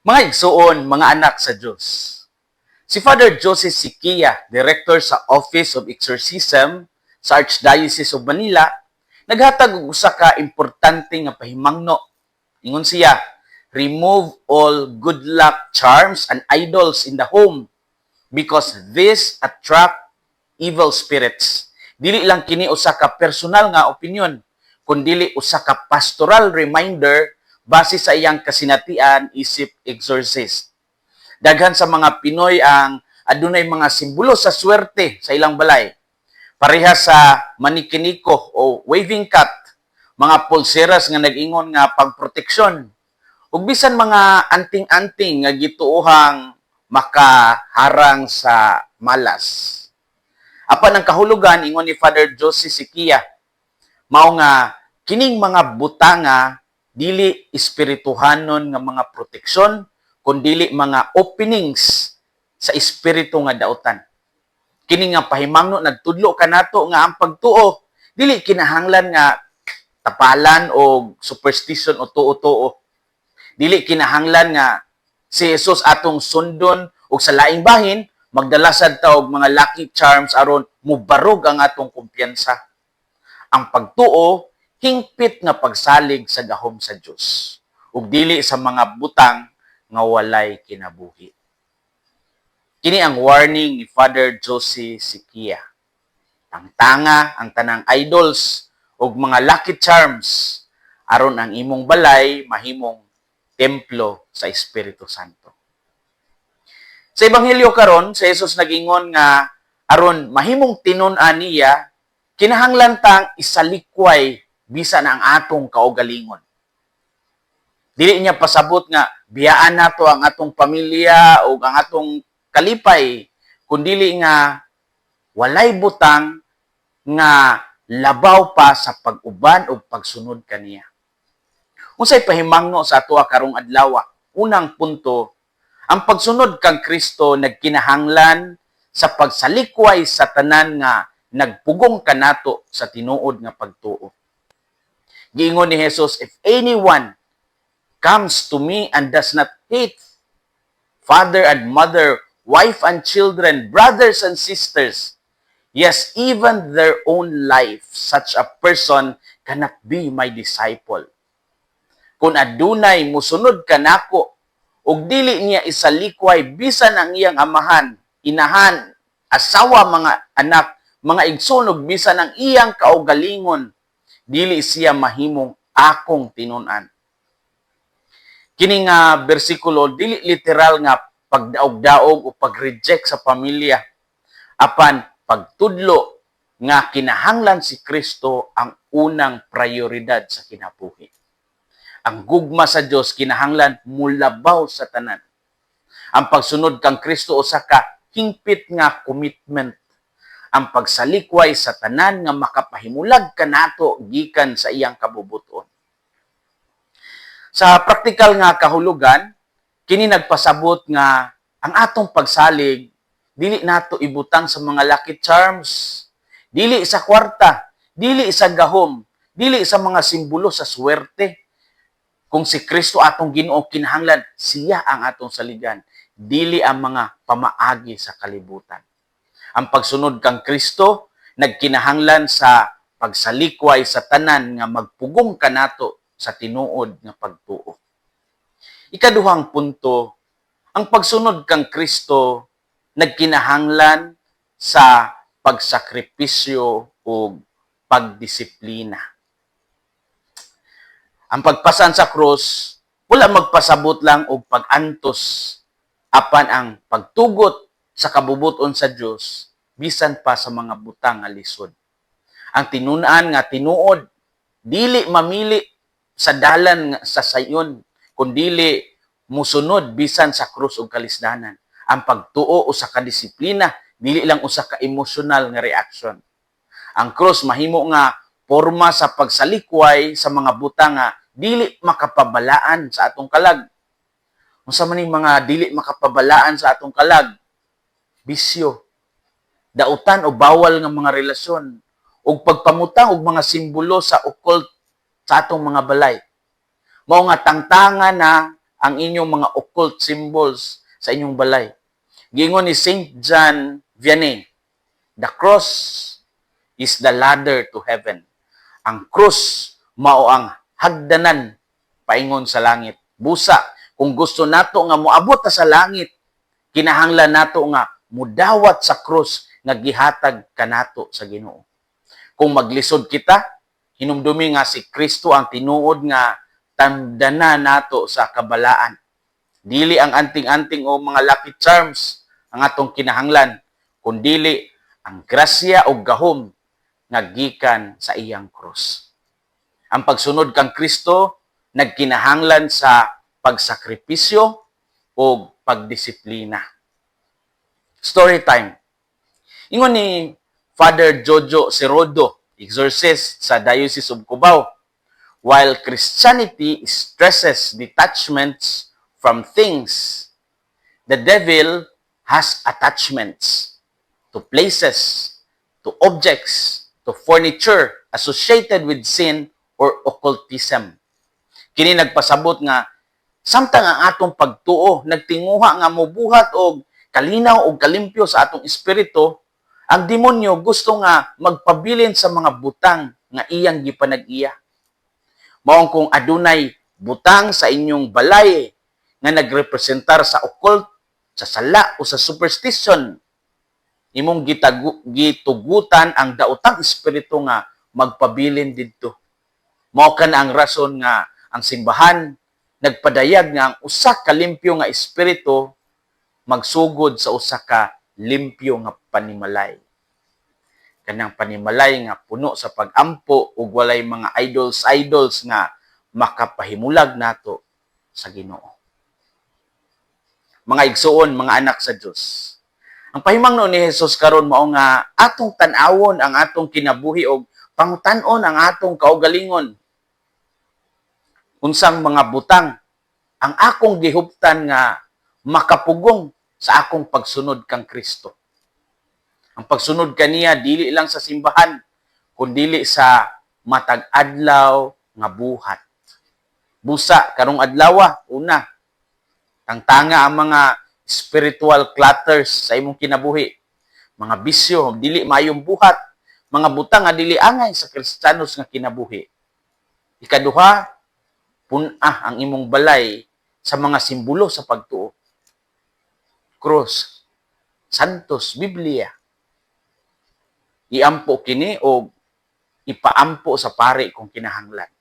Mga igsuon, mga anak sa Diyos. Si Father Joseph Siquia, Director sa Office of Exorcism sa Archdiocese of Manila, naghatag og usa ka importante nga pahimangno. Ingon siya, remove all good luck charms and idols in the home because this attract evil spirits. Dili lang kini usa ka personal nga opinion, kundi usa ka pastoral reminder base sa iyang kasinatian isip exorcist. Daghan sa mga Pinoy ang adunay mga simbolo sa swerte sa ilang balay. Pareha sa manikiniko o waving cat, mga pulseras nga nag-ingon nga pagproteksyon, ug bisan mga anting-anting nga gituohang makaharang sa malas. Apan ang kahulugan ingon ni Father Jose Siquia, mao nga kining mga butanga dili espirituhanon nga mga proteksyon kundili mga openings sa espiritu nga dautan. Kini nga pahimangno nagtudlo kanato nga ang pagtuo dili kinahanglan nga tapalan o superstition o tuo-tuo. Dili kinahanglan nga si Jesus atong sundon o sa laing bahin magdala sad ta og mga lucky charms aron mubarog ang atong kumpiyansa. Ang pagtuo hingpit nga pagsalig sa gahom sa Dios ug dili sa mga butang nga walay kinabuhi. Kini ang warning ni Father Josie Siquia. Ang tanga, ang tanang idols ug mga lucky charms aron ang imong balay mahimong templo sa Espiritu Santo. Sa ebanghelyo karon, sa Jesus nagingon nga aron mahimong tinun-an niya kinahanglan tang isalikway bisan ang atong kaugalingon. Dili niya pasabot nga biyaan nato ang atong pamilya o ang atong kalipay kundili nga walay butang nga labaw pa sa pag-uban o pagsunod kaniya. Unsay pahimangno sa ato karong adlaw? Unang punto, ang pagsunod kang Kristo nagkinahanglan sa pagsalikway sa tanan nga nagpugong kanato sa tinuod nga pagtuo. Giingon ni Jesus, if anyone comes to me and does not hate father and mother, wife and children, brothers and sisters, yes, even their own life, such a person cannot be my disciple. Kung adunay musunod kanako ug dili niya isalikway bisan ang iyang amahan, inahan, asawa mga anak, mga igsunog bisan ang iyang kaugalingon, dili siya mahimong akong tinunan. Kini nga bersikulo dili literal nga pagdaog-daog o pag-reject sa pamilya apan pagtudlo nga kinahanglan si Kristo ang unang prioridad sa kinabuhi. Ang gugma sa Dios kinahanglan mulabaw sa tanan. Ang pagsunod kang Kristo usa ka hingpit nga commitment. Ang pagsalikway sa tanan nga makapahimulag kanato gikan sa iyang kabubuton. Sa praktikal nga kahulugan, kini nagpasabot nga ang atong pagsalig dili nato ibutang sa mga lucky charms, dili sa kwarta, dili sa gahom, dili sa mga simbolo sa swerte. Kung si Kristo atong Ginoo kinahanglan, siya ang atong saligan, dili ang mga pamaagi sa kalibutan. Ang pagsunod kang Kristo nagkinahanglan sa pagsalikway sa tanan nga magpugong kanato sa tinuod nga pagtuo. Ikaduhang punto, ang pagsunod kang Kristo nagkinahanglan sa pagsakripisyo o pagdisiplina. Ang pagpasan sa krus, wala magpasabot lang og pag-antos apan ang pagtugot sa kabubuton sa Dios bisan pa sa mga butang nga lisod. Ang tinunan nga tinuod dili mamili sa dalan sa sayon kundili musunod bisan sa krus ug kalisdanan. Ang pagtuo usa ka disiplina dili lang usa ka emotional nga reaction. Ang krus mahimo nga porma sa pagsalikway sa mga butang nga dili makapabalaan sa atong kalag. Unsa man mga dili makapabalaan sa atong kalag? Bisyo, dautan o bawal nga mga relasyon, ug pagpamutang og mga simbolo sa occult sa atong mga balay. Mao nga tangtangan na ang inyong mga occult symbols sa inyong balay. Gingon ni St. John Vianney, the cross is the ladder to heaven. Ang krus mao ang hagdanan paingon sa langit. Busa, kung gusto nato nga moabot sa langit, kinahanglan nato nga mudawat sa krus nga gihatag kanato sa Ginoo. Kung maglisod kita, hinumdumi nga si Kristo ang tinuod nga tandana nato sa kabalaan. Dili ang anting-anting o mga lucky charms ang atong kinahanglan, kundili ang grasya o gahom nga gikan sa iyang krus. Ang pagsunod kang Kristo nagkinahanglan sa pagsakripisyo o pagdisiplina. Story time. Ingon ni Father Jojo Serodo, exorcist sa Diocese of Cubao, while Christianity stresses detachments from things, the devil has attachments to places, to objects, to furniture associated with sin or occultism. Kini nagpasabot nga samtang ang atong pagtuo nagtinguha nga mobuhat og kalinaw og kalimpyo sa atong espiritu, ang demonyo gusto nga magpabilin sa mga butang nga iyang gipanag-iya. Maong kung adunay butang sa inyong balay nga nagrepresentar sa occult, sa sala o sa superstition, imong gitagu, gitugutan ang daotang espiritu nga magpabilin didto. Mao ka na ang rason nga ang simbahan nagpadayag nga ang usa ka limpyo nga espiritu magsugod sa usa ka limpyo nga panimalay. Kanang panimalay nga puno sa pagampo ug walay mga idols idols nga makapahimulag nato sa Ginoo. Mga igsuon, mga anak sa Dios. Ang pahimangno ni Jesus karon mao nga atong tan-awon ang atong kinabuhi og pangutan-on ang atong kaugalingon. Unsang mga butang ang akong gihuptan nga makapugong sa akong pagsunod kang Kristo. Ang pagsunod kaniya dili lang sa simbahan, kundili sa matag adlaw nga buhat. Busa karong adlaw una tangtanga ang mga spiritual clutters sa imong kinabuhi. Mga bisyo, dili mayong buhat, mga butang nga dili angay sa Kristiyanos nga kinabuhi. Ikaduha, punah ang imong balay sa mga simbolo sa pagtuo. Cross, Santos, Biblia. Iampo kini o ipaampo sa pare kung kinahanglan.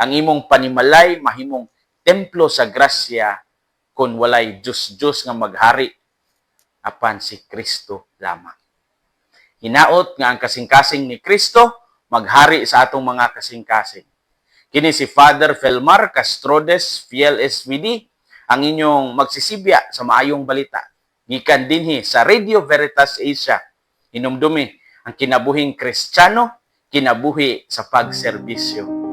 Ang imong panimalay mahimong templo sa grasya kung walay Diyos-Diyos nga maghari apan si Kristo lamang. Hinaot nga ang kasing-kasing ni Kristo maghari sa atong mga kasing-kasing. Kini si Father Felmar Castrodes, Fiel SVD, ang inyong magsisibya sa maayong balita. Gikan dinhi sa Radio Veritas Asia. Hinumdumi ang kinabuhing Kristiyano, kinabuhi sa pagserbisyo.